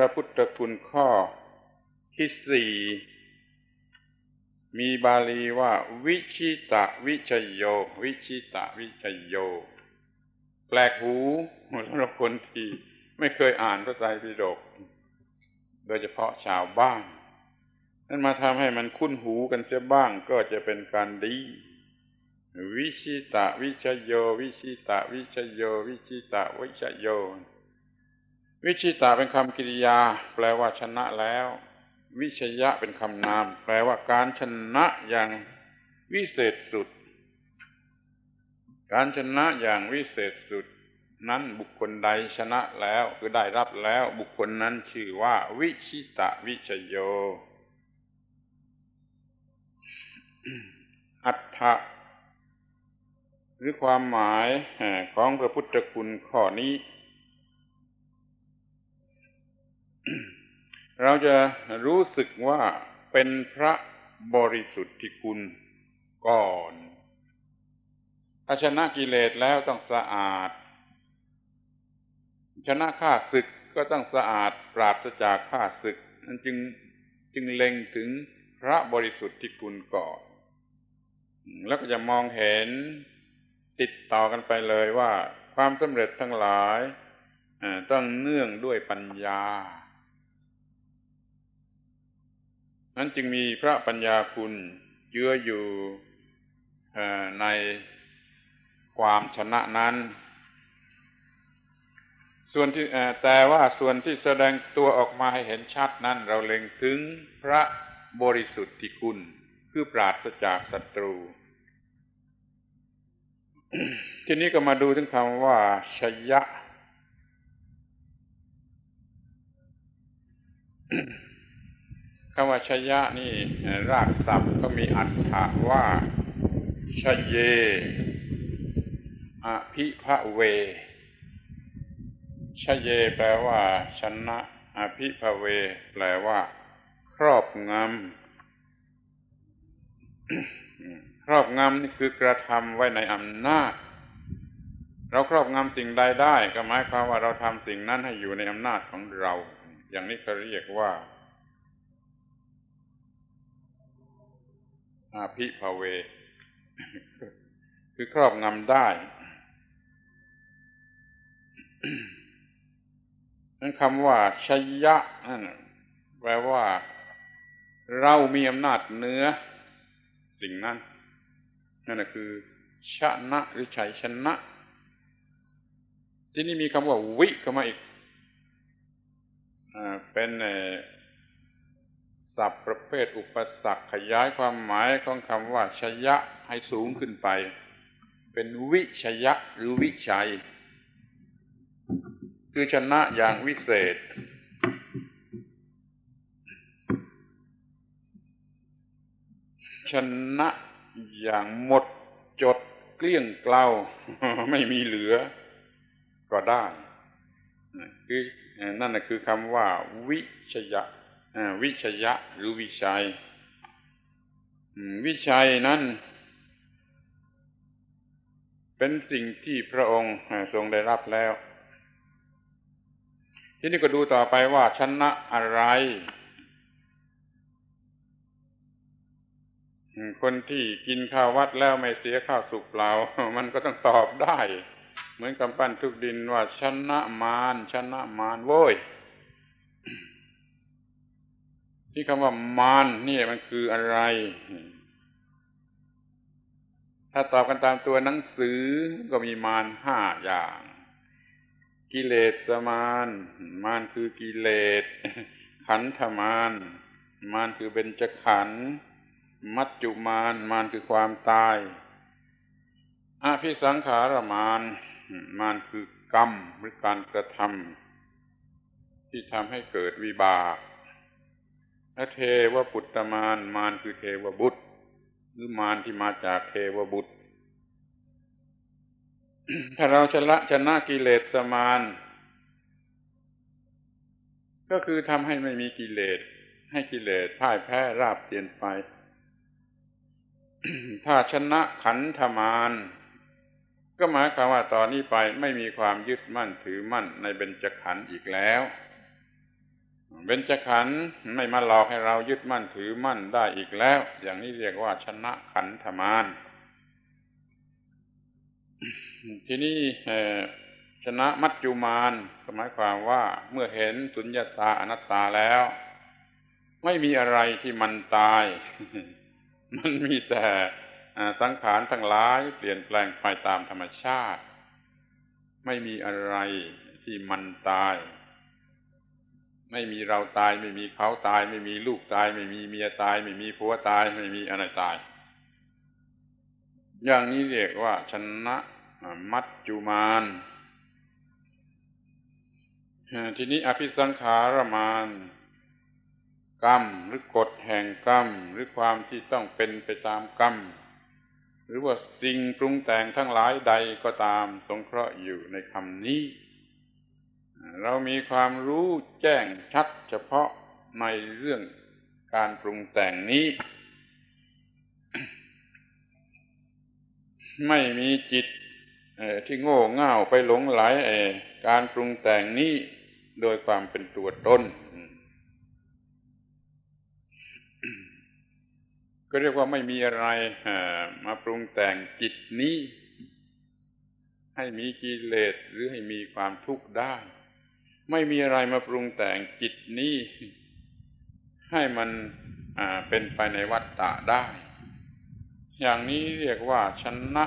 พระพุทธคุณข้อที่สี่มีบาลีว่า วิชิตะวิชโย วิชิตะวิชโย แปลกหูสำหรับคนที่ไม่เคยอ่านพระไตรปิฎกโดยเฉพาะชาวบ้าน นั้นมาทำให้มันคุ้นหูกันเสียบ้างก็จะเป็นการดี วิชิตะวิชโย วิชิตะวิชโย วิชิตะวิชโย วิชิตาเป็นคำกริยา แปลว่าชนะแล้ว วิชยะเป็นคำนาม แปลว่าการชนะอย่างวิเศษสุด การชนะอย่างวิเศษสุด นั้นบุคคลใดชนะแล้วคือได้รับแล้วบุคคลนั้นชื่อว่าวิชิตะวิชโย อัฏฐะหรือความหมายของพระพุทธคุณข้อนี้ เราจะรู้สึกว่าเป็นพระบริสุทธิ์ที่คุณก่อนถ้าชนะกิเลสแล้วต้องสะอาด ชนะข้าศึกก็ต้องสะอาดปราศจากข้าศึกนั้นจึงจึงเล็งถึงพระบริสุทธิ์ที่คุณก่อนแล้วก็จะมองเห็นติดต่อกันไปเลยว่า ความสำเร็จทั้งหลายต้องเนื่องด้วยปัญญา นั้นจึงมีพระปัญญาคุณเยื้ออยู่ในความชนะนั้น ส่วนที่แต่ว่าส่วนที่แสดงตัวออกมาให้เห็นชัดนั้น เราเล็งถึงพระบริสุทธิคุณ คือปราศจากศัตรู ทีนี้ก็มาดูถึงคำว่าชยะ คำว่าชยะนี่รากศัพท์ก็มีอัตถะว่าชเยอภิพะเวชเยแปลว่า ชนะอภิพะเว แปลว่า ครอบงำครอบงำนี่คือกระทำไว้ในอำนาจ เราครอบงำสิ่งใดได้ ก็หมายความว่าเราทำสิ่งนั้นให้อยู่ในอำนาจของเรา อย่างนี้เขาเรียกว่า อาภิภเว คือครอบงำได้นั้นคำว่าชยะนั่นแปลว่า เรามีอำนาจเหนือสิ่งนั้น นั่นคือ ชนะหรือชัยชนะ ที่นี่มีคำว่าวิเข้ามาอีกเป็น ศัพท์ประเภทอุปสรรคขยายความหมายของคำว่าชยะให้สูงขึ้นไป เป็นวิชยะหรือวิชัย คือชนะอย่างวิเศษ ชนะอย่างหมดจดเกลี้ยงเกลาไม่มีเหลือ ก็ได้ คือนั่นคือคำว่า วิชยะ วิชยะหรือวิชัย วิชัยนั้น เป็นสิ่งที่พระองค์ทรงได้รับแล้ว ที่นี่ก็ดูต่อไปว่าชนะอะไร คนที่กินข้าววัดแล้วไม่เสียข้าวสุกเปล่า มันก็ต้องตอบได้ เหมือนกำปั้นทุกดินว่าชนะมารชนะมารโว้ย ที่คำว่ามารนี่มันคืออะไร ถ้าตอบกันตามตัวหนังสือก็มีมารห้าอย่าง กิเลสมารมารคือกิเลส ขันธมารมารคือเบญจขันธ์มัจจุมารมารคือความตายอาภิสังขารมารมารคือกรรมหรือการกระทำที่ทำให้เกิดวิบาก และเทวปุตตมานมานคือเทวบุตร หรือมานที่มาจากเทวบุตร ถ้าเราชนะชนะกิเลสสมาน ก็คือทำให้ไม่มีกิเลส ให้กิเลสพ่ายแพ้ราบเปลี่ยนไป ถ้าชนะขันธมาน ก็หมายความว่าตอนนี้ไปไม่มีความยึดมั่นถือมั่นในเบญจขันธ์อีกแล้ว เบญจขันธ์ไม่มาหลอกให้เรายึดมั่นถือมั่นได้อีกแล้ว อย่างนี้เรียกว่าชนะขันธมารทีนี้ชนะมัจจุมานหมายความว่าเมื่อเห็นสุญญาตาอนัตตาแล้ว ไม่มีอะไรที่มันตาย มันมีแต่สังขารทั้งหลายเปลี่ยนแปลงไปตามธรรมชาติ ไม่มีอะไรที่มันตาย ไม่มีเราตาย ไม่มีเขาตาย ไม่มีลูกตาย ไม่มีเมียตาย ไม่มีผัวตาย ไม่มีอะไรตาย อย่างนี้เรียกว่า ชนะมัจจุมานทีนี้อภิสังขารมานกรรมหรือกฎแห่งกรรม หรือความที่ต้องเป็นไปตามกรรม หรือว่าสิ่งปรุงแต่งทั้งหลายใดก็ตามสงเคราะห์อยู่ในคำนี้ เรามีความรู้แจ้งชัดเฉพาะในเรื่องการปรุงแต่งนี้ ไม่มีจิตที่โง่เง่าไปหลงไหลการปรุงแต่งนี้โดยความเป็นตัวตนก็เรียกว่าไม่มีอะไรมาปรุงแต่งจิตนี้ ให้มีกิเลสหรือให้มีความทุกข์ได้ ไม่มีอะไรมาปรุงแต่งจิตนี้ ให้มันเป็นไปในวัฏฏะได้ อย่างนี้เรียกว่าชนะ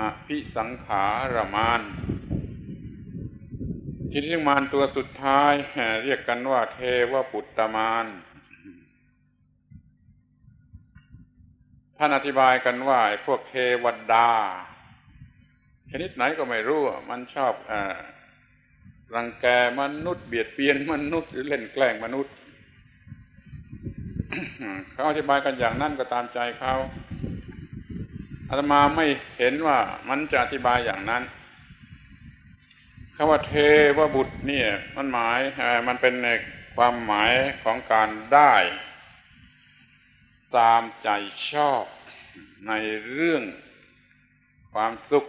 อภิสังขารมานทีนี้มานตัวสุดท้าย เรียกกันว่าเทวปุตตมานท่านอธิบายกันว่าพวกเทวดา ชนิดไหนก็ไม่รู้ มันชอบอ รังแกมนุษย์เบียดเบียนมนุษย์หรือเล่นแกล้งมนุษย์เขาอธิบายกันอย่างนั้นก็ตามใจเขาอาตมาไม่เห็นว่ามันจะอธิบายอย่างนั้นคำว่าเทวบุตรเนี่ย มันหมายมันเป็นในความหมายของการได้ ตามใจชอบในเรื่องความสุข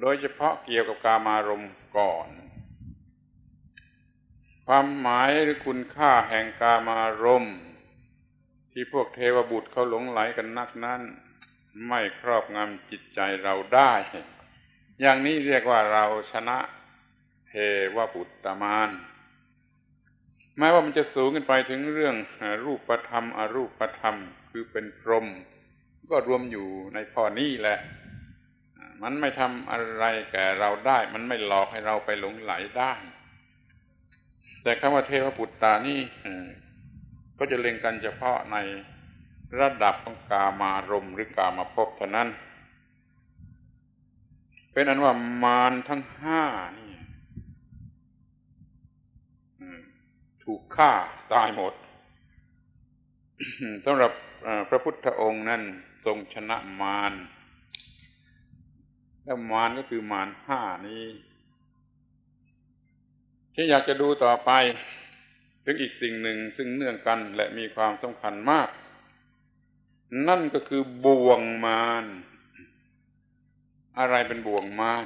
โดยเฉพาะเกี่ยวกับกามารมณ์ก่อน ความหมายหรือคุณค่าแห่งกามารมณ์ ที่พวกเทวบุตรเขาหลงไหลกันนักนั้น ไม่ครอบงำจิตใจเราได้ อย่างนี้เรียกว่าเราชนะเทวบุตรตมานแม้ว่ามันจะสูงขึ้นไปถึงเรื่องรูปธรรมอรูปธรรม คือเป็นพรหมก็รวมอยู่ในข้อนี้แหละ มันไม่ทำอะไรแก่เราได้ มันไม่หลอกให้เราไปหลงไหลได้ แต่คำว่าเทวปุตตานี่ก็จะเล็งกันเฉพาะในระดับของกามารมหรือกามาพบเท่านั้น เป็นอันว่ามารทั้งห้านี่ถูกฆ่าตายหมดสำหรับพระพุทธองค์นั้นทรงชนะมารแล้วมารก็คือมารห้านี้ ที่อยากจะดูต่อไป ถึงอีกสิ่งหนึ่งซึ่งเนื่องกันและมีความสำคัญมาก นั่นก็คือบ่วงมารอะไรเป็นบ่วงมาร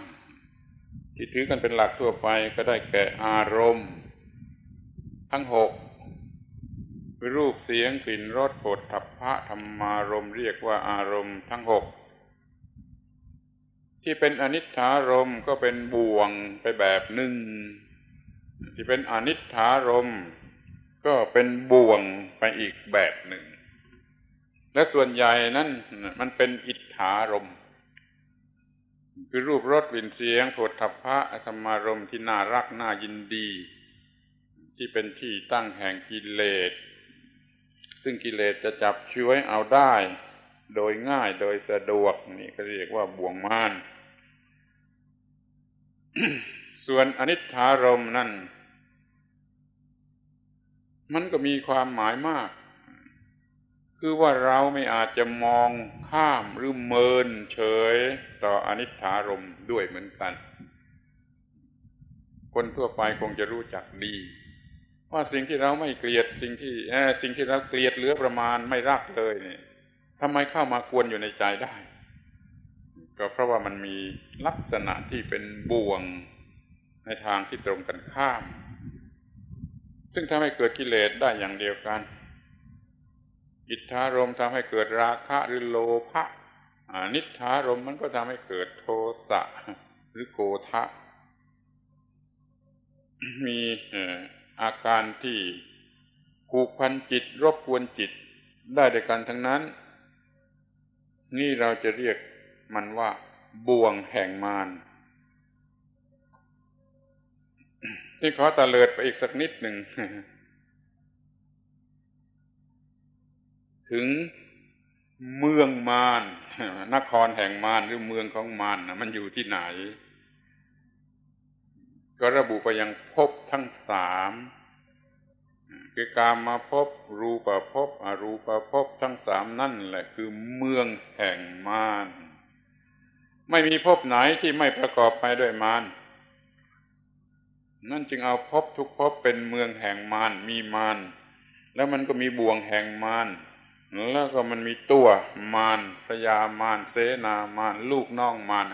ที่ถือกันเป็นหลักทั่วไปก็ได้แก่อารมณ์ ทั้งหกรูปเสียงกลิ่นรสโผฏฐัพพะธรรมารมเรียกว่าอารมณ์ทั้งหกที่เป็นอนิจฐารมก็เป็นบ่วงไปแบบหนึ่ง ที่เป็นอนิจฐารมก็เป็นบ่วงไปอีกแบบหนึ่ง และส่วนใหญ่นั้นมันเป็นอิทธารมคือรูปรสวินเสียงโผฏฐัพพะธรรมารมที่น่ารักน่ายินดี ที่เป็นที่ตั้งแห่งกิเลสซึ่งกิเลสจะจับช่วยเอาได้ โดยง่ายโดยสะดวกนี่ก็เรียกว่าบ่วงมาน ส่วนอนิจฐารมนั่น มันก็มีความหมายมาก คือว่าเราไม่อาจจะมองข้ามหรือเมินเฉยต่ออนิจฐารมด้วยเหมือนกัน คนทั่วไปคงจะรู้จักดีว่าสิ่งที่เราไม่เกลียดสิ่งที่สิ่งที่เราเกลียดเหลือประมาณไม่รักเลยเนี่ยทำไมเข้ามาควรอยู่ในใจได้ ก็เพราะว่ามันมีลักษณะที่เป็นบ่วง ในทางที่ตรงกันข้าม ซึ่งทำให้เกิดกิเลสได้อย่างเดียวกัน อิทธารมทำให้เกิดราคะหรือโลภะนิทธารมมันก็ทำให้เกิดโทสะหรือโกทะ มีอาการที่ผูกพันจิต รบกวนจิตได้ด้วยกันทั้งนั้น นี่เราจะเรียกมันว่าบ่วงแห่งมาร ที่ขอตะเลิดไปอีกสักนิดหนึ่ง ถึงเมืองมารนครแห่งมารหรือเมืองของมารมันอยู่ที่ไหน ก็ระบุไปยังพบทั้งสามคือการมาพบรูปภพอรูปภพทั้งสามนั่นแหละ คือเมืองแห่งมารไม่มีภพไหนที่ไม่ประกอบไปด้วยมาร นั่นจึงเอาภพทุกภพเป็นเมืองแห่งมารมีมารแล้วมันก็มีบ่วงแห่งมารแล้วก็มันมีตัวมารพยามารเสนามารลูกน้องมาร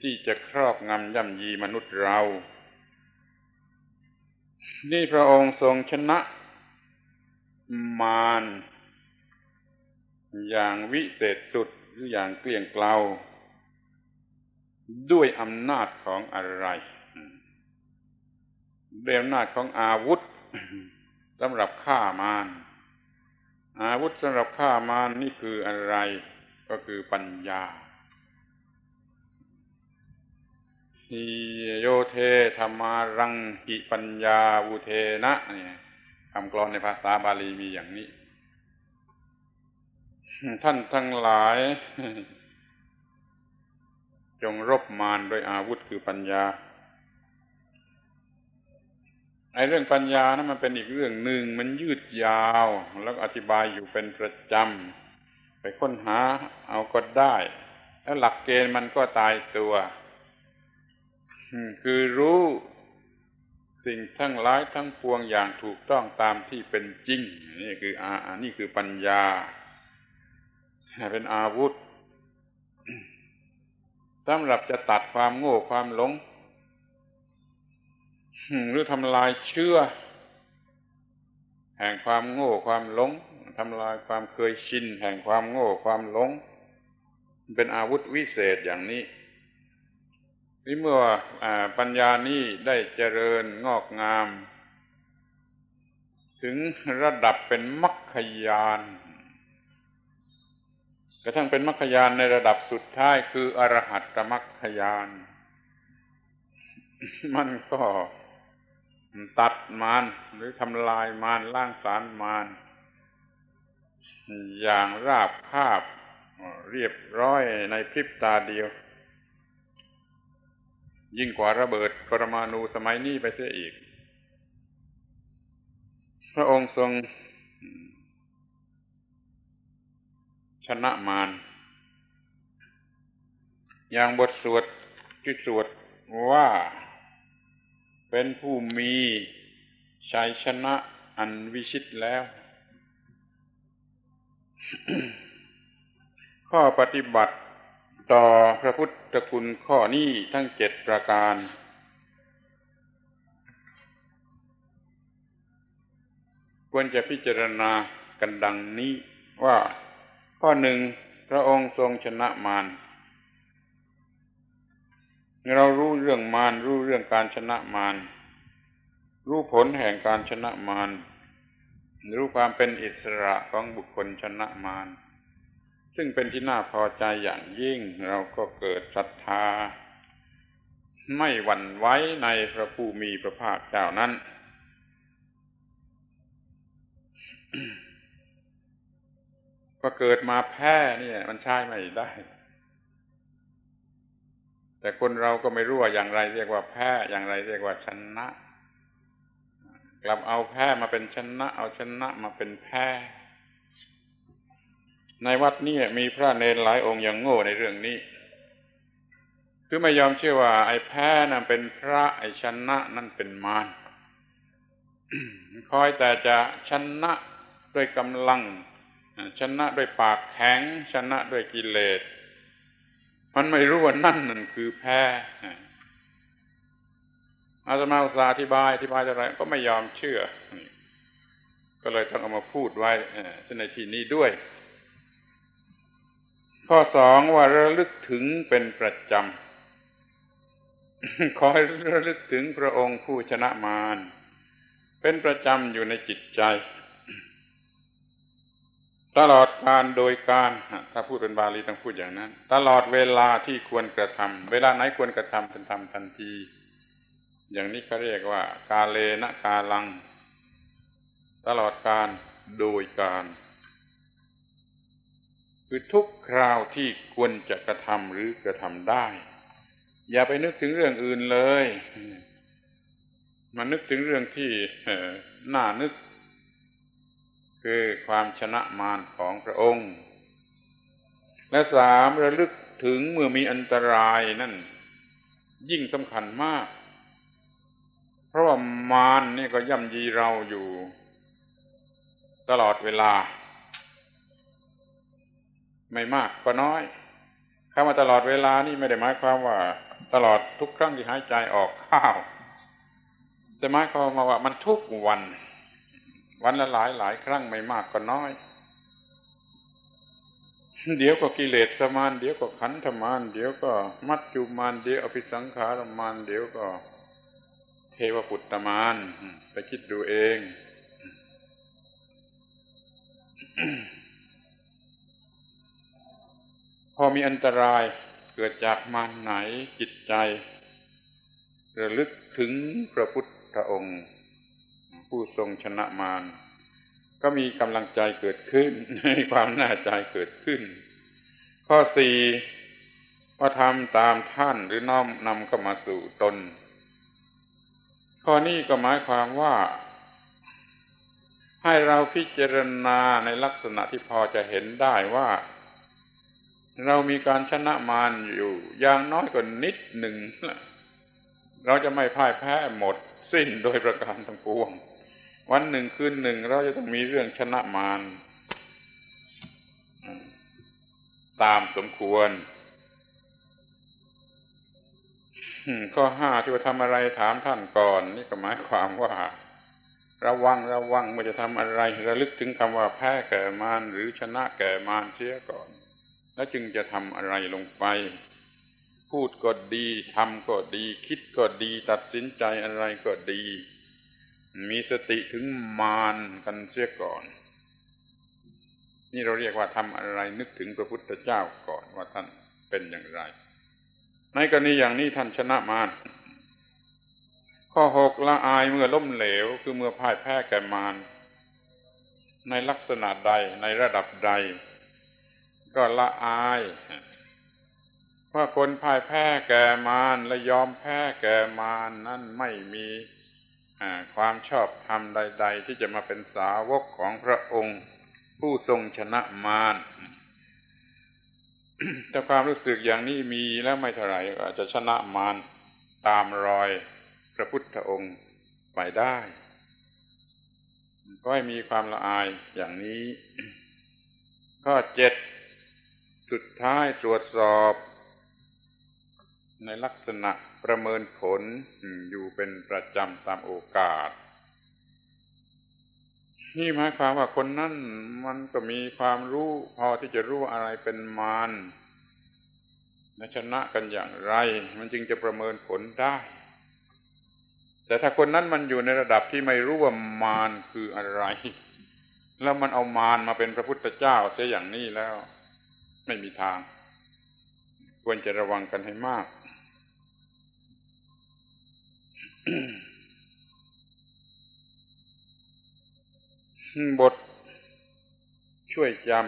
ที่จะครอบงำย่ำยีมนุษย์เรา นี่พระองค์ทรงชนะมารอย่างวิเศษสุดหรืออย่างเกลี้ยงเกลาด้วยอำนาจของอะไร ด้วยอำนาจของอาวุธสำหรับฆ่ามารอาวุธสำหรับฆ่ามารนี่คืออะไร ก็คือปัญญาโยเทธรรมารังกิปัญญาวุเทนะเนี่ยคำกลอนในภาษาบาลีมีอย่างนี้ ท่านทั้งหลาย จงรบมารโดยอาวุธคือปัญญา ไอ้เรื่องปัญญานะมันเป็นอีกเรื่องหนึ่งมันยืดยาว แล้วอธิบายอยู่เป็นประจำไปค้นหาเอาก็ได้ แล้วหลักเกณฑ์มันก็ตายตัวคือรู้สิ่งทั้งหลายทั้งปวงอย่างถูกต้องตามที่เป็นจริง นี่คืออานี่คือปัญญา เป็นอาวุธสำหรับจะตัดความโง่ความหลง หรือทำลายเชื่อ แห่งความโง่ความหลงทำลายความเคยชิน แห่งความโง่ความหลงเป็นอาวุธวิเศษอย่างนี้นี่เมื่ออปัญญานี้ได้เจริญงอกงาม ถึงระดับเป็นมรรคยานกระทั่งเป็นมรรคยานในระดับสุดท้ายคืออรหัตตมรรคยาน มันก็ ตัดมารหรือทำลายมารล่างสารมารอย่างราบคาบเรียบร้อยในพริบตาเดียว ยิ่งกว่าระเบิดปรมาณูสมัยนี้ไปเสียอีก พระองค์ทรง ชนะมารอย่างบทสวดที่สวดว่า เป็นผู้มีชัยชนะอันวิชิตแล้ว ข้อปฏิบัติต่อพระพุทธคุณข้อนี้ทั้งเจ็ดประการ ควรจะพิจารณากันดังนี้ว่า ข้อหนึ่งพระองค์ทรงชนะมาร เรารู้เรื่องมารรู้เรื่องการชนะมารรู้ผลแห่งการชนะมารรู้ความเป็นอิสระของบุคคลชนะมารซึ่งเป็นที่น่าพอใจอย่างยิ่งเราก็เกิดศรัทธา ไม่หวั่นไหวในพระผู้มีพระภาคเจ้านั้น ก็เกิดมาแพ้เนี่ย มันใช่ไม่ได้ แต่คนเราก็ไม่รู้ว่าอย่างไร เรียกว่าแพ้อย่างไรเรียกว่าชนะ กลับเอาแพ้มาเป็นชนะ เอาชนะมาเป็นแพ้ในวัดนี้มีพระเนรหลายองค์ย่างโง่ในเรื่องนี้ คือไม่ยอมเชื่อว่า ไอ้แพ้นั้นเป็นพระไอ้ชนะนั่นเป็นมารคอยแต่จะชนะด้วยกำลัง ชนะด้วยปากแข็ง ชนะด้วยกิเลส มันไม่รู้ว่านั่นนั่นคือแพ้อาตมาอุตสาห์อธิบายอธิบายอะไรก็ไม่ยอมเชื่อ ก็เลยต้องเอามาพูดไว้ในที่นี้ด้วย ข้อสองว่าระลึกถึงเป็นประจำขอให้ระลึกถึงพระองค์ผู้ชนะมารเป็นประจำอยู่ในจิตใจ ตลอดการโดยการ ถ้าพูดเป็นบาลีต้องพูดอย่างนั้น ตลอดเวลาที่ควรกระทำเวลาไหนควรกระทำเป็นทำทันที อย่างนี้เขาเรียกว่า กาเลนะกาลัง ตลอดการโดยการ คือทุกคราวที่ควรจะกระทำหรือกระทำได้ อย่าไปนึกถึงเรื่องอื่นเลย มันนึกถึงเรื่องที่น่านึก คือความชนะมารของพระองค์ และสามระลึกถึงเมื่อมีอันตรายนั่น ยิ่งสำคัญมาก เพราะว่ามารนี่ก็ย่ำยีเราอยู่ ตลอดเวลา ไม่มากก็น้อยคำว่าตลอดเวลานี่ไม่ได้หมายความว่า ตลอดทุกครั้งที่หายใจออกข้าวแต่หมายความว่ามันทุกวัน วันละหลายหลายครั้งไม่มากก็น้อย เดี๋ยวก็กิเลสสมาน เดี๋ยวก็ขันธมาน เดี๋ยวก็มัจจุมาน เดี๋ยวอภิสังขารมาน เดี๋ยวก็เทวปุตตมาน ไปคิดดูเอง พอมีอันตรายเกิดจากมานไหนจิตใจ ระลึกถึงพระพุทธองค์ ผู้ทรงชนะมารก็มีกำลังใจเกิดขึ้นมีความน่าใจเกิดขึ้น ข้อสี่ว่าทำตามท่านหรือน้อมนำเข้ามาสู่ตน ข้อนี้ก็หมายความว่า ให้เราพิจารณาในลักษณะที่พอจะเห็นได้ว่า เรามีการชนะมารอยู่ อย่างน้อยกว่านิดหนึ่ง เราจะไม่พ่ายแพ้หมดสิ้นโดยประการทั้งปวง วันหนึ่งคืนหนึ่งเราจะต้องมีเรื่องชนะมารตามสมควรข้อห้าที่ว่าทำอะไรถามท่านก่อน นี่ก็หมายความว่า ระวังระวังเมื่อจะทำอะไรระลึกถึงคำว่าแพ้แก่มารหรือชนะแก่มารเสียก่อน แล้วจึงจะทำอะไรลงไป พูดก็ดีทำก็ดี คิดก็ดี ตัดสินใจอะไรก็ดี มีสติถึงมานกันเสียก่อน นี่เราเรียกว่าทำอะไรนึกถึงพระพุทธเจ้าก่อนว่าท่านเป็นอย่างไร ในกรณีอย่างนี้ท่านชนะมารข้อหกละอายเมื่อล้มเหลว คือเมื่อพ่ายแพ้แก่มารในลักษณะใดในระดับใด ก็ละอายว่าคนพ่ายแพ้แก่มารและยอมแพ้แก่มารนนั้นไม่มี ความชอบธรรมใด ๆ ที่จะมาเป็นสาวกของพระองค์ ผู้ทรงชนะมารแต่ความรู้สึกอย่างนี้มีแล้วไม่เท่าไหร่อาจจะชนะมารตามรอยพระพุทธองค์ไปได้ก็ให้มีความละอายอย่างนี้ ข้อเจ็ดสุดท้ายตรวจสอบ ในลักษณะประเมินผลอยู่เป็นประจำตามโอกาส นี่หมายความว่าคนนั้นมันก็มีความรู้พอที่จะรู้อะไรเป็นมารและชนะกันอย่างไร มันจึงจะประเมินผลได้ แต่ถ้าคนนั้นมันอยู่ในระดับที่ไม่รู้ว่ามารคืออะไร แล้วมันเอามารมาเป็นพระพุทธเจ้าเสียอย่างนี้แล้ว ไม่มีทางควรจะระวังกันให้มาก บท ช่วยจำ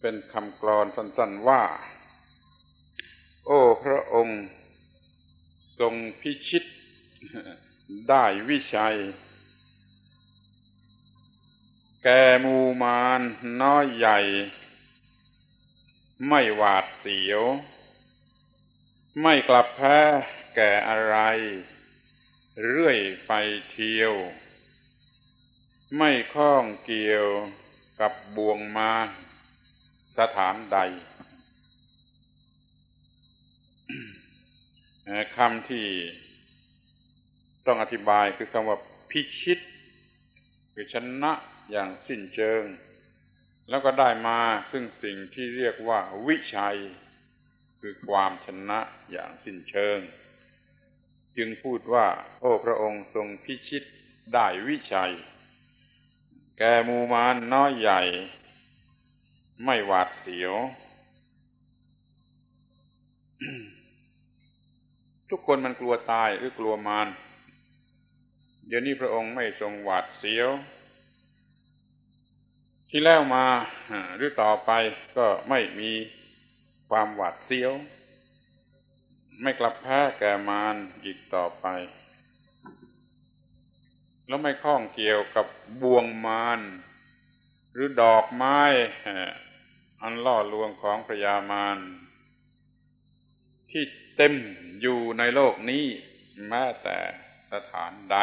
เป็นคำกรอนสั้นๆว่า โอ้พระองค์ ทรงพิชิต ได้วิชัย แกมูมานน้อยใหญ่ ไม่หวาดเสียว ไม่กลับแพ้แก่อะไร เรื่อยไปเที่ยว ไม่คล้องเกี่ยวกับบ่วงมาสถานใดคำที่ต้องอธิบายคือคำว่าพิชิต คือชนะอย่างสิ้นเชิง แล้วก็ได้มาซึ่งสิ่งที่เรียกว่าวิชัย คือความชนะอย่างสิ้นเชิง จึงพูดว่า โอ้พระองค์ทรงพิชิตได้วิชัย แกมูมานน้อยใหญ่ ไม่หวาดเสียว ทุกคนมันกลัวตายหรือกลัวมารเดี๋ยวนี้พระองค์ไม่ทรงหวาดเสียว ที่แล้วมาหรือต่อไปก็ไม่มี ความหวาดเสียว ไม่กลับแพ้แก่มารอีกต่อไป แล้วไม่ข้องเกี่ยวกับบ่วงมารหรือดอกไม้ อันล่อลวงของพระยามารที่เต็มอยู่ในโลกนี้แม้แต่สถานใด